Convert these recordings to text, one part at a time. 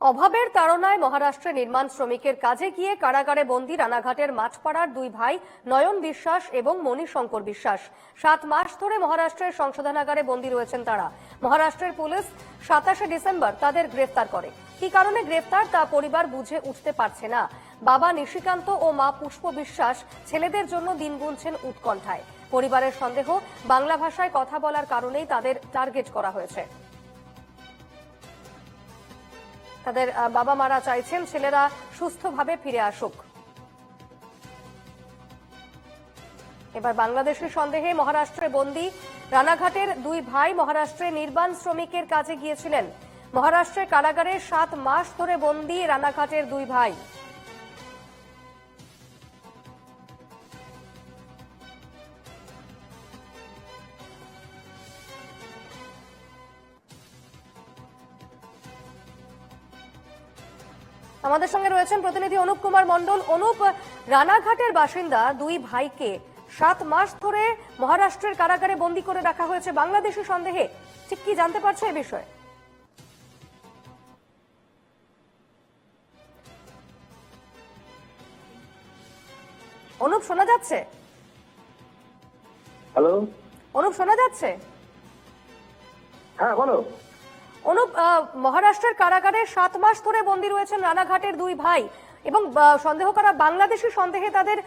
অভাবের তাড়নায় মহারাষ্ট্রে নির্মাণ শ্রমিকের কাজে গিয়ে কারাগারে বন্দী রানাঘাটের মাঠপাড়ার দুই ভাই নয়ন বিশ্বাস এবং মণিশঙ্কর বিশ্বাস। সাত মাস ধরে মহারাষ্ট্রের সংশোধনাগারে বন্দী রয়েছেন তারা। মহারাষ্ট্রের পুলিশ সাতাশে ডিসেম্বর তাদের গ্রেফতার করে। কি কারণে গ্রেফতার তা পরিবার বুঝে উঠতে পারছে না। বাবা নিশিকান্ত ও মা পুষ্প বিশ্বাস ছেলেদের জন্য দিন গুনছেন উৎকণ্ঠায়। পরিবারের সন্দেহ, বাংলা ভাষায় কথা বলার কারণেই তাদের টার্গেট করা হয়েছে। তাদের বাবা মারা চাইছেন, ছেলেরা সুস্থভাবে ফিরে আসুক। এবার বাংলাদেশের সন্দেহে মহারাষ্ট্রে বন্দি রানাঘাটের দুই ভাই মহারাষ্ট্রে নির্বাণ শ্রমিকের কাজে গিয়েছিলেন। মহারাষ্ট্রের কারাগারে সাত মাস ধরে বন্দি রানাঘাটের দুই ভাই। আমাদের সঙ্গে রয়েছেন প্রতিনিধি অনুপ কুমার মণ্ডল। অনুপ রানাঘাটের বাসিন্দা দুই ভাইকে সাত মাস ধরে মহারাষ্ট্রের কারাগারে বন্দী করে রাখা হয়েছে বাংলাদেশি সন্দেহে। ঠিক কি জানতে পারছ এ বিষয়ে? অনুপ শোনা যাচ্ছে? হ্যালো? অনুপ শোনা যাচ্ছে? হ্যাঁ বলো। অনুপ মহারাষ্ট্রের কারাগারে সাত মাস ধরে বন্দী রয়েছেন রানাঘাটের দুই ভাই এবং সন্দেহ করা বাংলাদেশি সন্দেহে তাদের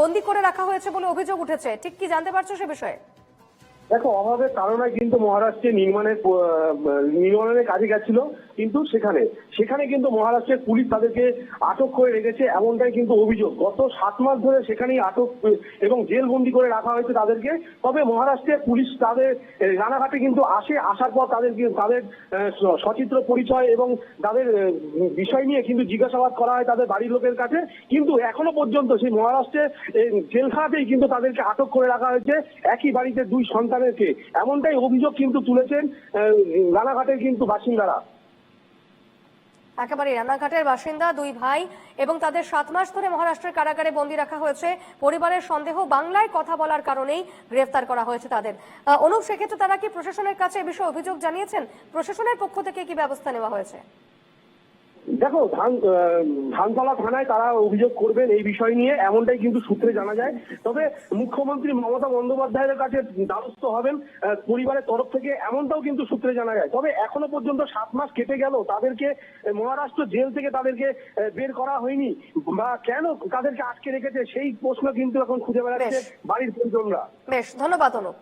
বন্দী করে রাখা হয়েছে বলে অভিযোগ উঠেছে। ঠিক কি জানতে পারছ সে বিষয়ে? দেখো, অভাবের কারণে কিন্তু মহারাষ্ট্রে নির্মাণের নির্মাণের কাজে গেছিল কিন্তু সেখানে। সেখানে কিন্তু মহারাষ্ট্রের পুলিশ তাদেরকে আটক করে রেখেছে, এমনটাই কিন্তু অভিযোগ। গত সাত মাস ধরে সেখানেই আটক, এবং জেলবন্দি করে রাখা হয়েছে তাদেরকে। তবে মহারাষ্ট্রের পুলিশ তাদের রানাঘাটে কিন্তু আসে, আসার পর তাদেরকে তাদের সচিত্র পরিচয় এবং তাদের বিষয় নিয়ে কিন্তু জিজ্ঞাসাবাদ করা হয় তাদের বাড়ির লোকের কাছে। কিন্তু এখনও পর্যন্ত সেই মহারাষ্ট্রে জেলখানাতেই কিন্তু তাদেরকে আটক করে রাখা হয়েছে। একই বাড়িতে দুই সন্তানেরকে এমনটাই অভিযোগ কিন্তু তুলেছেন রানাঘাটের কিন্তু বাসিন্দারা। একেবারে রানাঘাটের বাসিন্দা দুই ভাই এবং তাদের সাত মাস ধরে মহারাষ্ট্রের কারাগারে বন্দী রাখা হয়েছে। পরিবারের সন্দেহ বাংলায় কথা বলার কারণেই গ্রেফতার করা হয়েছে তাদের। অনুপ, সেক্ষেত্রে তারা কি প্রশাসনের কাছে এ বিষয়ে অভিযোগ জানিয়েছেন? প্রশাসনের পক্ষ থেকে কি ব্যবস্থা নেওয়া হয়েছে? দেখো ধান ধানতলা থানায় তারা অভিযোগ করবেন এই বিষয় নিয়ে এমনটাই কিন্তু সূত্রে জানা যায়। তবে মুখ্যমন্ত্রী মমতা বন্দ্যোপাধ্যায়ের কাছে দ্বারস্থ হবেন পরিবারের তরফ থেকে এমনটাও কিন্তু সূত্রে জানা যায়। তবে এখনও পর্যন্ত সাত মাস কেটে গেল তাদেরকে মহারাষ্ট্র জেল থেকে তাদেরকে বের করা হয়নি বা কেন তাদেরকে আটকে রেখেছে সেই প্রশ্ন কিন্তু এখন খুঁজে বেড়াচ্ছে বাড়ির পরিজনরা। বেশ ধন্যবাদ অনুপ।